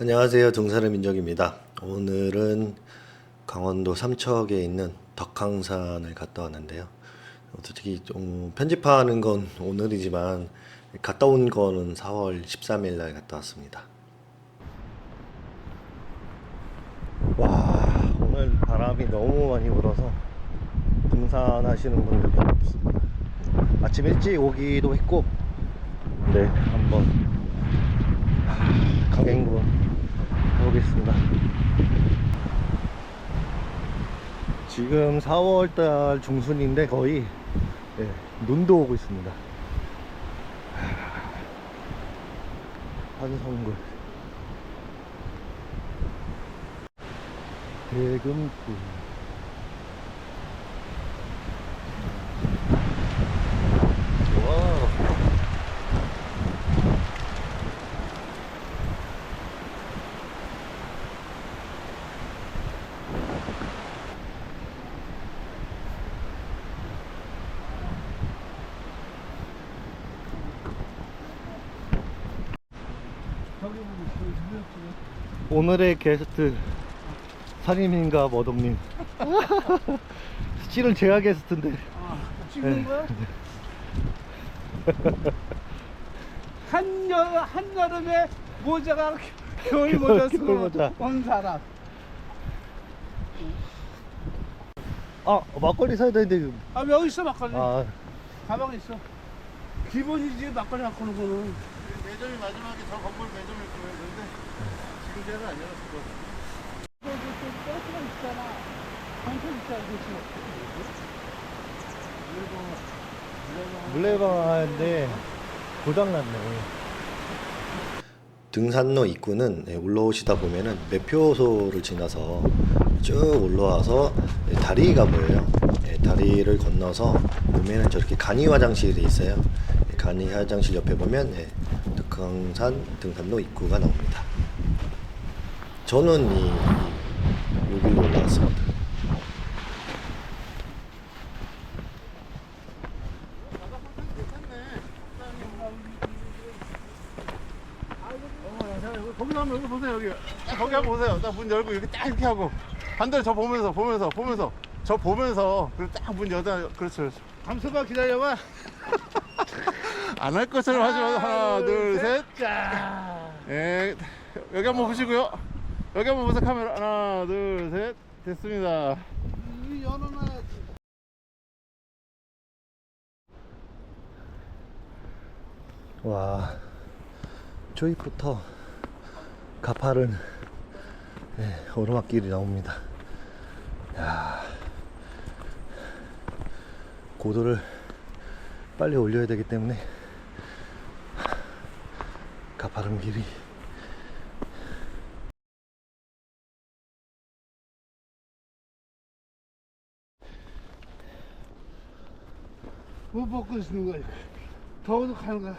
안녕하세요. 등산의 민정입니다. 오늘은 강원도 삼척에 있는 덕항산을 갔다 왔는데요. 솔직히 좀 편집하는 건 오늘이지만 갔다 온 거는 4월 13일 날 갔다 왔습니다. 와, 오늘 바람이 너무 많이 불어서 등산하시는 분들 별로 없습니다. 아침 일찍 오기도 했고, 네, 한번 하, 강행군 가 보겠습니다. 지금 4월달 중순인데 거의 예, 눈도 오고 있습니다. 한성굴 대금굴 와 오늘의 게스트 사림인가 머동님 실은 제가 게스트인데 찍는 네. 거야? 한여 한여름에 모자가 겨울 모자 쓰고 겨울 모자. 온 사람. 아 막걸리 사야 되는데 아 여기 있어 막걸리. 아 가방에 있어. 기본이지 막걸리 갖고 오는 거는. 매점이 마지막에 저 건물 매점일 거예요. 근데 지금 제는 안 열었을 거예요. 저, 저, 저, 버스가 있잖아. 한편 있잖아. 그렇지. 물레방 하는데 고장났네 등산로 입구는 예, 올라오시다 보면은 매표소를 지나서 쭉 올라와서 예, 다리가 보여요. 예, 다리를 건너서 보면은 저렇게 간이 화장실이 있어요. 예, 간이 화장실 옆에 보면 예, 덕강산 등산로 입구가 나옵니다. 저는 이, 이 여기로 올라왔습니다. 여기 거기 한번 여기 보세요. 여기 딱 거기 한번 보세요. 딱 문 열고 이렇게 딱 이렇게 하고 반대로 저 보면서 보면서 보면서 저 보면서 그리고 딱 문 여자 그렇죠. 그렇죠. 감수가 기다려봐. 안 할 것처럼 하지 마세요. 하나, 둘, 셋. 자. 예, 여기 한번 보시고요. 여기 한번 보세요. 카메라 하나, 둘, 셋. 됐습니다. 이 열어놔야지. 와 저기부터 가파른 예, 오르막길이 나옵니다. 야 고도를 빨리 올려야 되기 때문에 가파른 길이 뭐 먹고 있는 거야? 더워도 가는 거야.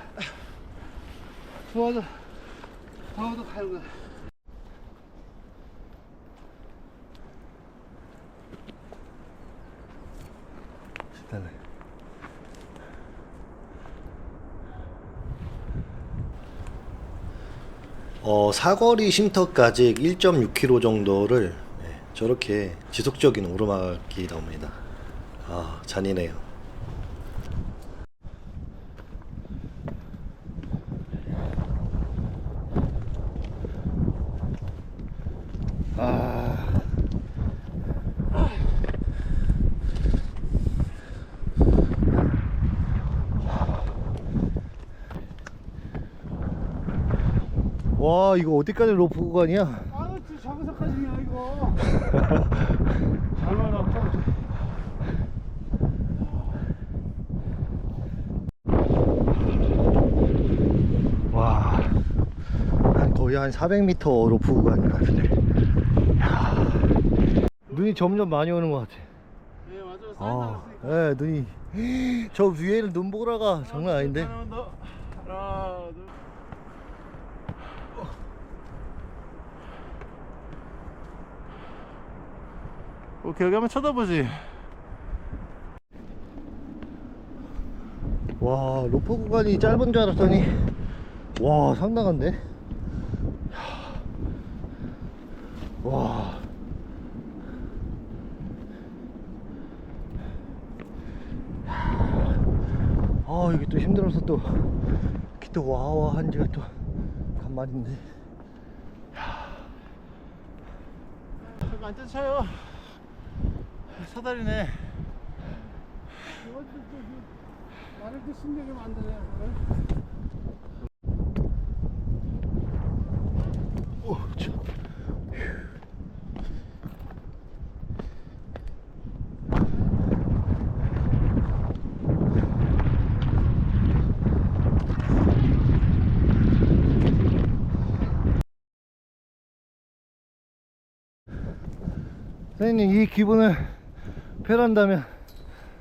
더워도 더워도 가는 거야. 어, 사거리 쉼터까지 1.6km 정도를 예, 저렇게 지속적인 오르막이 나옵니다. 아, 잔인해요. 아. 와, 이거 어디까지 로프 구간이야? 아유, 저 저기서까지야 이거. 얼마나 커? 와, 한 거의 한 400m 로프 구간 같은데. 이야, 눈이 점점 많이 오는 것 같아. 예, 맞아요. 아, 예, 눈이. 저 위에는 눈보라가 장난 아닌데. 하나 더. 하나, 둘. 오케이, 여기 한번 쳐다보지. 와, 로프 구간이 짧은 줄 알았더니, 와, 상당한데? 와. 아, 이게 또 힘들어서 또, 이렇게 또 와와 한 지가 또 간만인데. 안 쫓아요. 사다리네. 오, 참. 선생님 이 기분을 표현한다면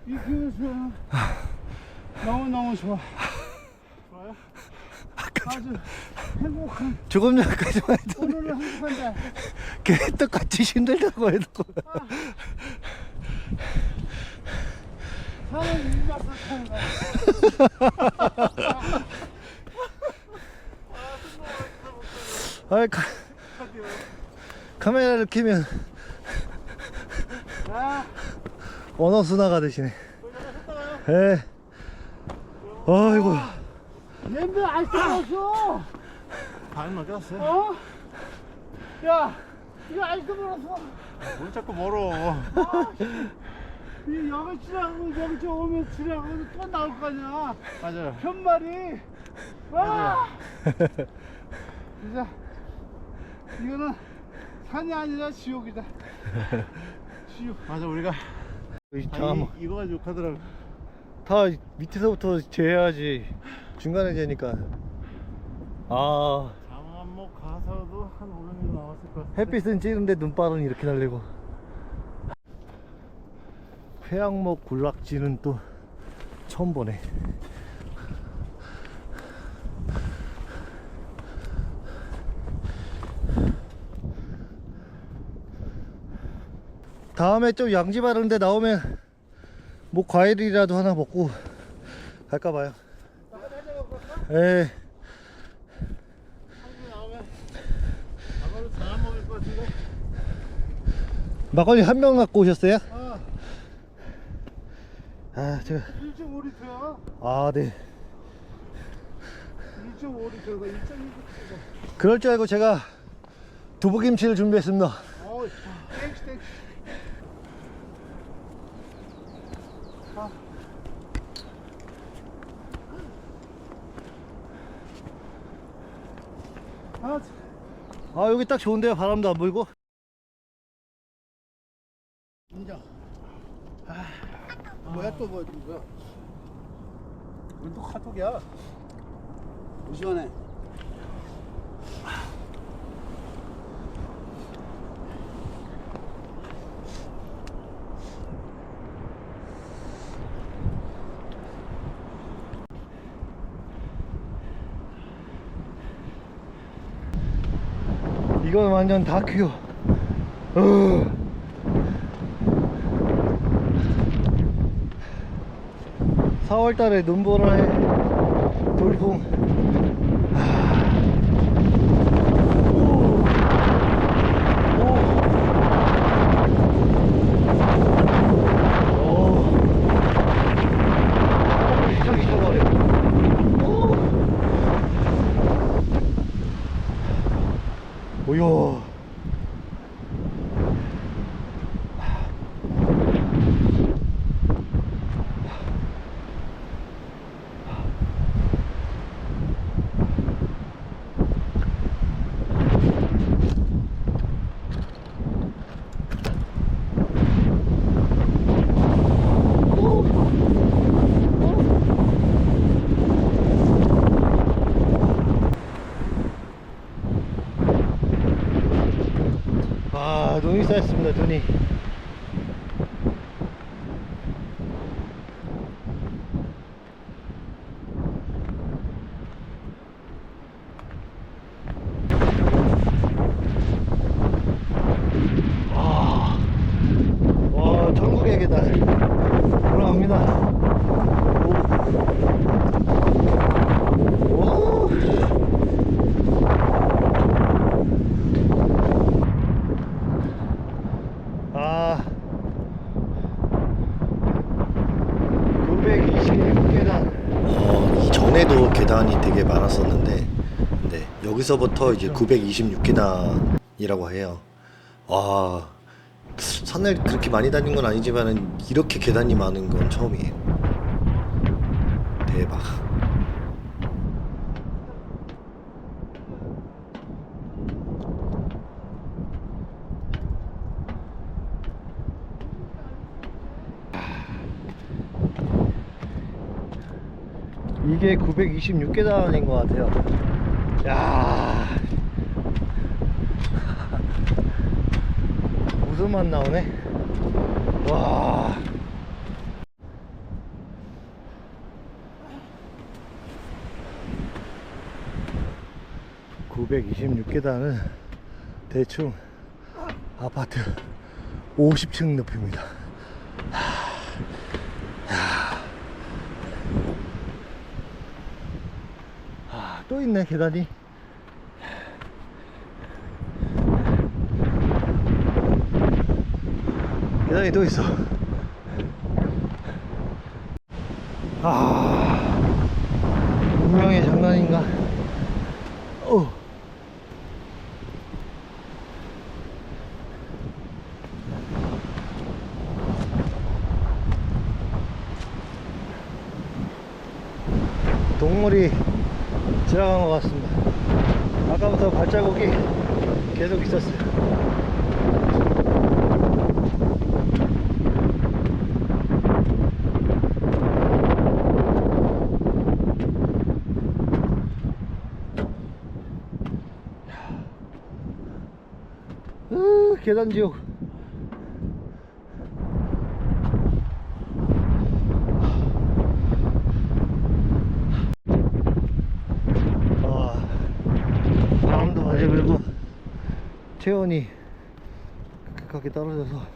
이 기분 좋아 너무 너무 좋아. 좋아요? 아주 행복한 조금 전까지만 해도 오늘은 행복한데. 걔 똑같이 힘들다고 해도 사는 이 맛을 타는 거야. 아, 카, 카메라를 켜면 야 순화가 되시네. 예. 아이고. 냄새 안 씹었어 반 넘겼어요. 어? 야 이거 아직도 멀었어 뭘 자꾸 멀어. 이 여기 지나가고 여기 저 오면 지나가고 또 나올 거 아니야 맞아요. 편말이 와 진짜 이거는 산이 아니라 지옥이다 지옥 맞아 우리가 이- 아, 잠깐만. 이, 이거 가지고 가더라고. 다 밑에서부터 재야지. 중간에 재니까. 아, 장안목 가서도 한 500m 나왔을 것 같아. 햇빛은 찌는데 눈발은 이렇게 날리고. 회양목 군락지는 또 처음 보네. 다음에 좀 양지 바른데 나오면 뭐 과일이라도 하나 먹고 갈까 봐요. 예. 막걸리 한 병 갖고 오셨어요? 아 아, 제가 1.5리터야 아, 네. 1.5리터가 1.2리터 그럴 줄 알고 제가 두부김치를 준비했습니다. 어우 땡큐 땡큐 아, 참. 아, 여기 딱 좋은데요. 바람도 안 불고. 인정. 아, 뭐야 또 뭐, 뭐야? 우리 또 카톡이야. 시원해. 이건 완전 다큐. 어. 사월 달에 눈보라에 돌풍. 오. 시작 시작하네. 오요. 아, 눈이 쌓였습니다, 눈이. 와, 와, 전국의 계단. 돌아갑니다. 오. 오. 전에도 계단이 되게 많았었는데 네, 여기서부터 이제 926계단이라고 해요. 와 산을 그렇게 많이 다닌 건 아니지만은 이렇게 계단이 많은 건 처음이에요. 대박. 이게 926계단인 것 같아요. 야 웃음만 나오네. 와. (926계단은) 대충 아파트 50층 높이입니다. 아, 또 있네 계단이. 계단이 또 있어. 아 운명의 장난인가? 어. 동물이 지나간 것 같습니다. 아까부터 발자국이 계속 있었어요. 으, 계단 지옥. 아, 바람도 많이 불고 체온이 급하게 떨어져서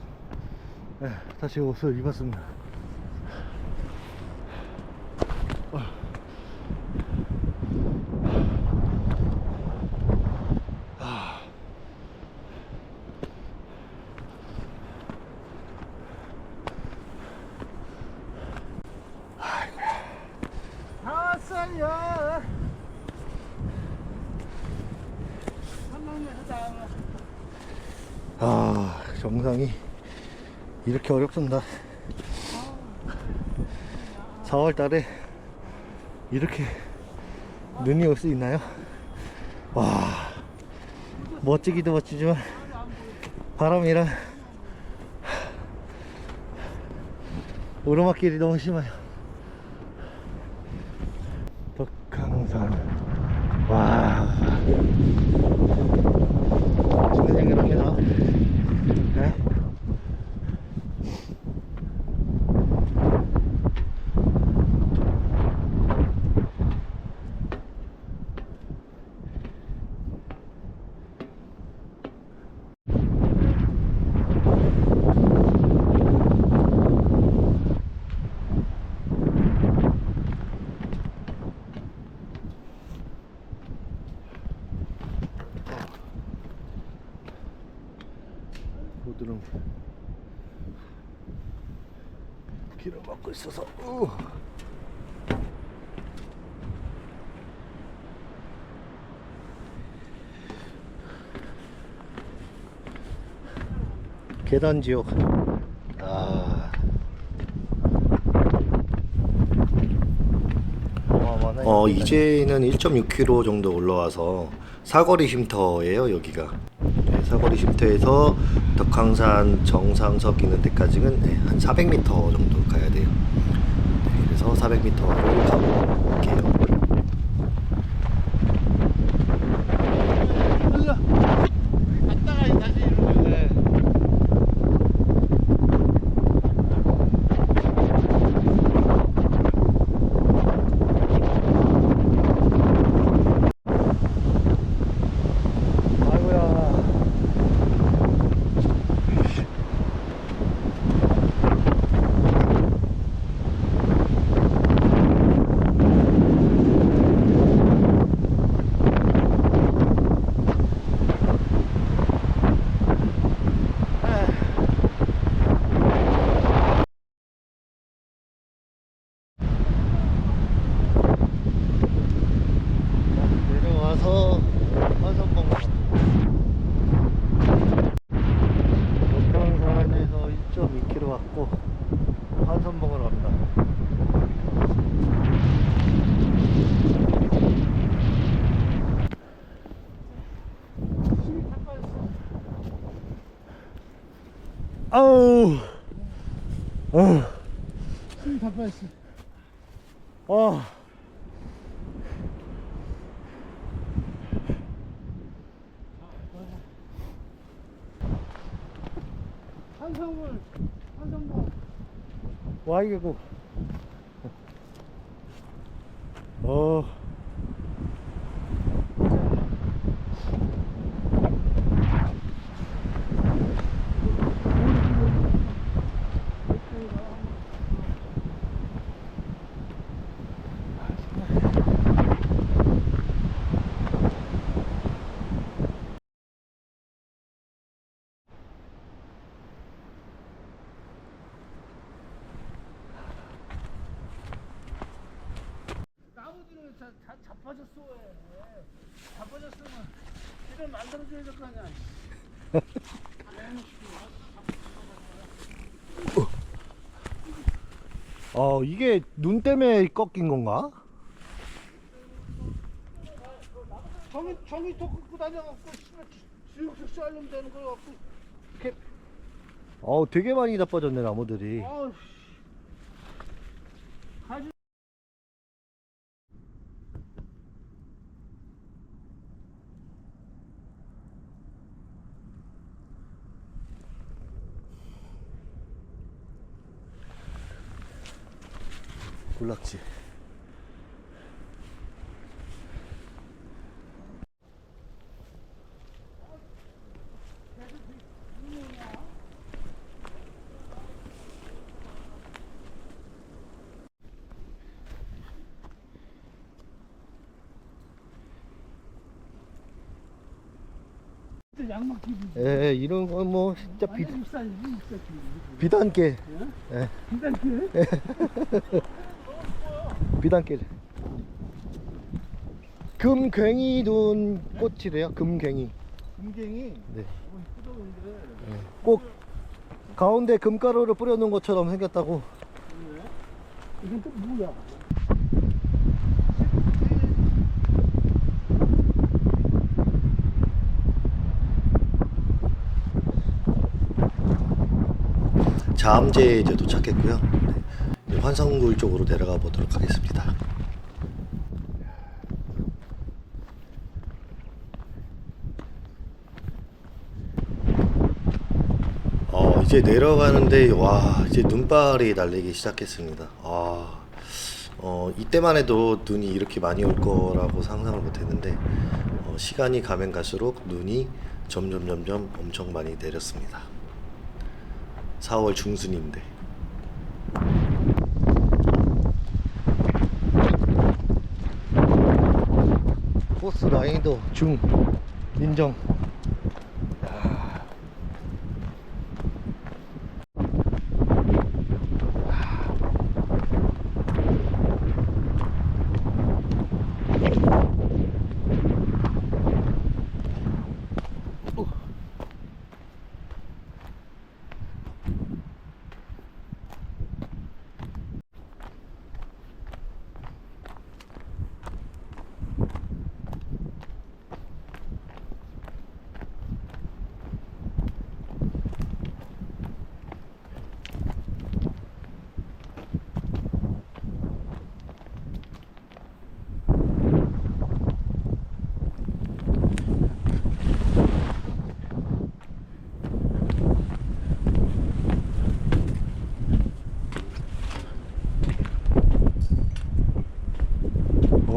예, 다시 옷을 입었습니다. 아. 아싸야 한방에 하자 아 정상이 이렇게 어렵습니다 4월 달에 이렇게 눈이 올 수 있나요? 와 멋지기도 멋지지만 바람이랑 오르막길이 너무 심해요 덕강산 와 징글징글합니다 네? 보드름 길을 막고 있어서 우. 계단 지옥 아. 어 이제는 1.6km 정도 올라와서 사거리 쉼터예요 여기가. 네, 사거리 쉼터에서 덕황산 정상석 있는 데까지는 네, 한 400m 정도 가야 돼요. 네, 그래서 400m를 가볼게요 갔다가 다시 이러면 네. 아이고야. 아우. 어. 다 빠졌어. 아. 한성물, 한성물. 와 이게고. 어. 다, 다 자빠졌어 왜? 자빠졌으면 길을 만들어줘야 될 거 아니야. 어 이게 눈 때문에 꺾인 건가? 정이 정이 더 끄고 다녀갖고 씨발 지옥식 쌀면 되는 걸 갖고 이렇게 어 되게 많이 자빠졌네 나무들이. 아우 가지 군락지. 양막. 에 이런 건 뭐 진짜 비 완전 비싸지. 비단계. 비싼 게? 비단길. 금괭이 둔 꽃이래요. 금괭이. 금갱이. 네. 어. 꼭 가운데 금가루를 뿌려놓은 것처럼 생겼다고. 이건 또 뭐야? 자암제에 이제 도착했고요. 네, 환성굴 쪽으로 내려가 보도록 하겠습니다. 어, 이제 내려가는데 와 이제 눈발이 날리기 시작했습니다. 아, 어, 이때만 해도 눈이 이렇게 많이 올 거라고 상상을 못했는데 어, 시간이 가면 갈수록 눈이 점점 점점 엄청 많이 내렸습니다. 4월 중순인데. 코스 라인도 중 인정.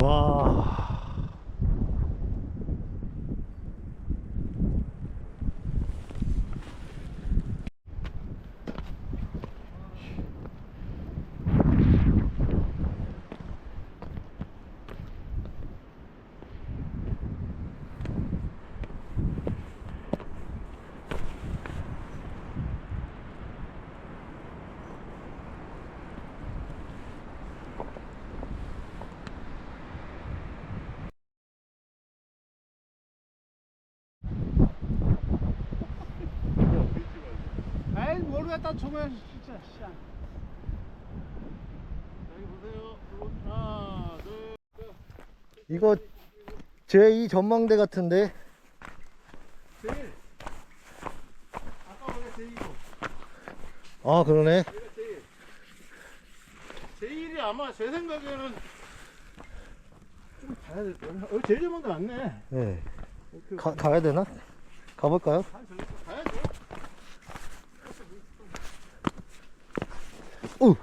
와. 아이 줘봐야 진짜. 씨. 여기 보세요. 하나, 둘. 이거 제2 전망대 같은데 제일. 아까 원래 제일이고. 아 그러네. 제일이 아마 제 생각에는 좀 가야 될 거야. 어, 제일 좋은 게 맞네. 네. 오케이, 가, 가야 되나? 가볼까요? 가야죠. 우!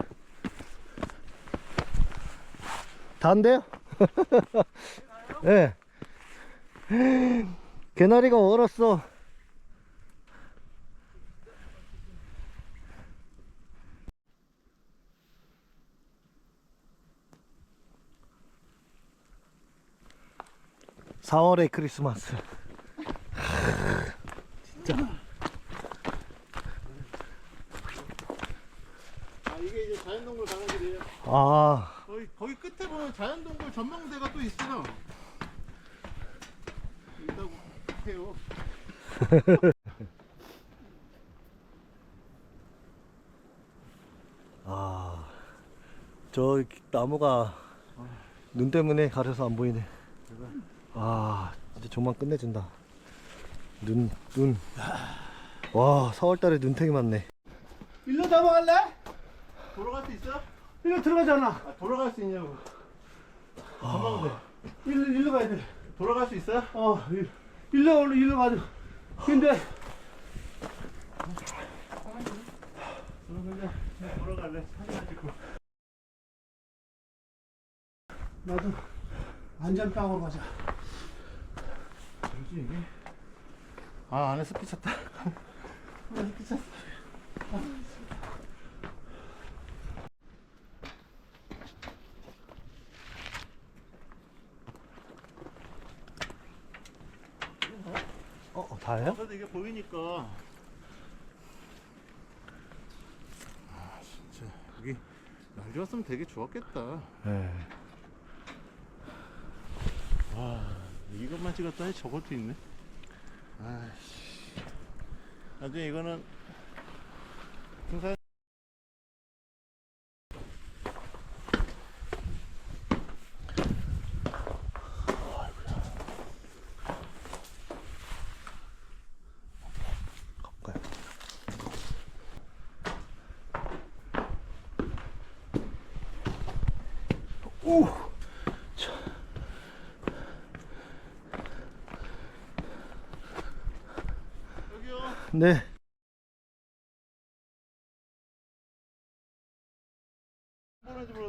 다인데요? 예. 네. 개나리가 얼었어. (4월의) 크리스마스 아 이게 이제 자연동굴 길이에요. 아 거기 거기 끝에 보면 자연동굴 전망대가 또 있어요. 있다고 해요. 아, 저 나무가 눈 때문에 가려서 안 보이네. 아, 진짜 조만 끝내준다. 눈, 눈. 와, 4월달에 눈탱이 많네. 일로 넘어갈래? 돌아갈 수 있어? 일로 들어가잖아. 아, 돌아갈 수 있냐고. 전망대. 일로 일로 가야 돼. 돌아갈 수 있어요? 어, 일- 일로 일로 일로 가자. 근데 그냥 돌아갈래. 사진 안 찍고. 나도 안전빵으로 가자. 뭐지 이게? 아 안에 습기 찼다. 안에 습기 찼어. 어, 어, 다예요? 그래도 이게 보이니까. 아 진짜 여기 날 좋았으면 되게 좋았겠다. 네. 와 이것만 찍었더니 저것도 있네. 아씨. 나중에 이거는 등산. 오! 여기요. 네.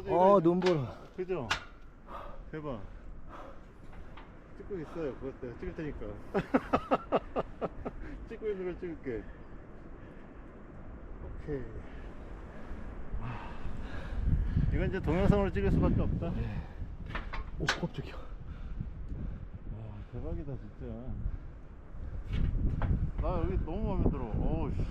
이거 눈 보라. 그죠? 대박. 찍고 있어요. 그것 때문에 찍을 테니까. 찍고 있는 걸 찍을게. 오케이. 와. 이건 이제 동영상으로 찍을 수밖에 없다. 오, 깜짝이야. 와, 대박이다, 진짜. 나 여기 너무 마음에 들어. 어우, 씨.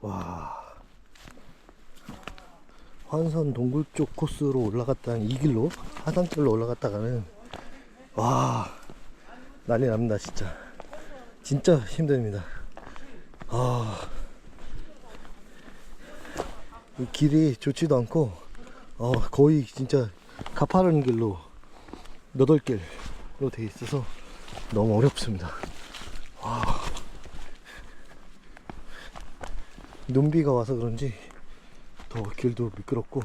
와. 환선 동굴 쪽 코스로 올라갔다는 이 길로 하산길로 올라갔다가는 와 난리 납니다 진짜. 진짜 힘듭니다. 아. 이 길이 좋지도 않고 어 거의 진짜 가파른 길로 너덜길로 돼 있어서 너무 어렵습니다. 눈비가 와서 그런지 더 길도 미끄럽고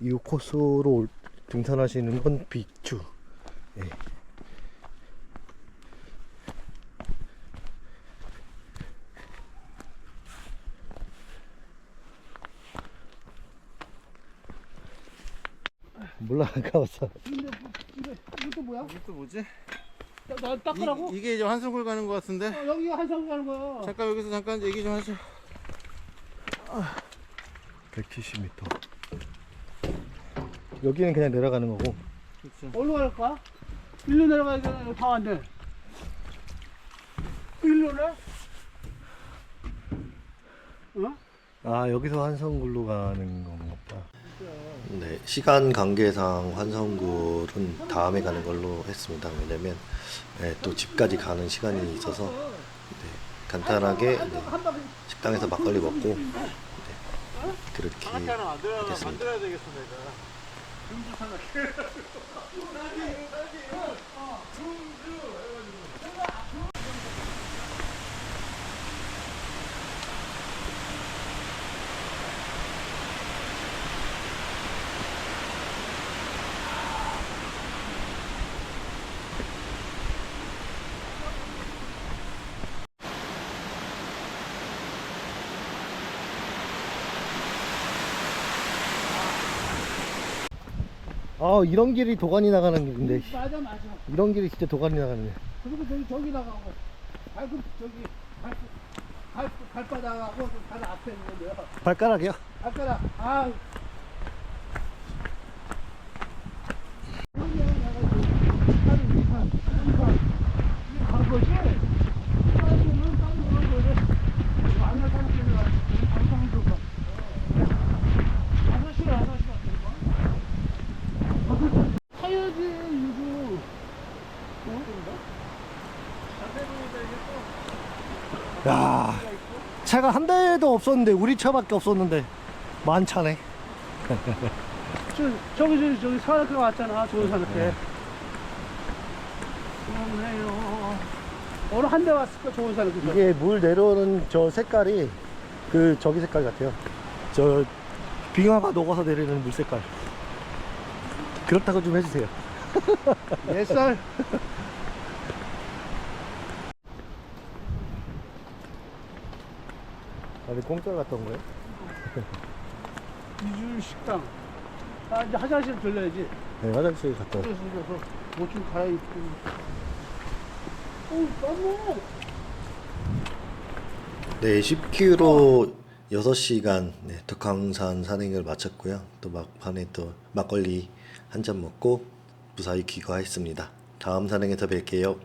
이 코스로 올- 등산하시는 건 비추 예. 몰라 안 가봤어 근데 이게 이것도 뭐야? 이게 또 뭐지? 나, 나 닦으라고? 이, 게 이제 환승굴 가는 것 같은데? 어, 여기가 한상 가는 거야. 잠깐 여기서 잠깐 얘기 좀 하죠. 170m. 여기는 그냥 내려가는 거고. 어디로 갈까? 일로 내려가야 되나? 방안데 일로래? 어? 아 여기서 환성굴로 가는 건가 보다. 네 시간 관계상 환성굴은 다음에 가는 걸로 했습니다. 왜냐면 네, 또 집까지 가는 시간이 있어서 네, 간단하게 네, 식당에서 막걸리 먹고 네, 그렇게 하겠습니다. 내가. 아 이런 길이 도관이 나가는 길인데 맞아 맞아. 이런 길이 진짜 도관이 나가네. 그리고 저기 저기 나가고 발급 저기 발, 발 발바닥하고 발 앞에 있는 거요. 발가락이요? 발가락 아. 간 거지? 땅으로는 땅으로는 거지. 안나 땅길이라 방방도 가. 아저씨 아저씨 타야지 이거. 야 대도 없었는데 우리 차밖에 없었는데 만차네. 저, 저기 저기 저기 산악회 왔잖아 좋은 산악회 그러네요 오늘 한대 왔을까 좋은 산악회 이게 물 내려오는 저 색깔이 그 저기 색깔 같아요. 저 빙하가 녹아서 내리는 물 색깔. 그렇다고 좀 해주세요. 뱃살 다들 공짜로 갔다 온 거예요? 이줄 식당 아 이제 화장실 들려야지 네, 화장실 갔다 왔어요. 화장실 가서 옷좀 갈아입고 오 너무 네, 10km 6시간 네, 덕강산 산행을 마쳤고요. 또 막판에 또 막걸리 한 잔 먹고 무사히 귀가했습니다. 다음 산행에서 뵐게요.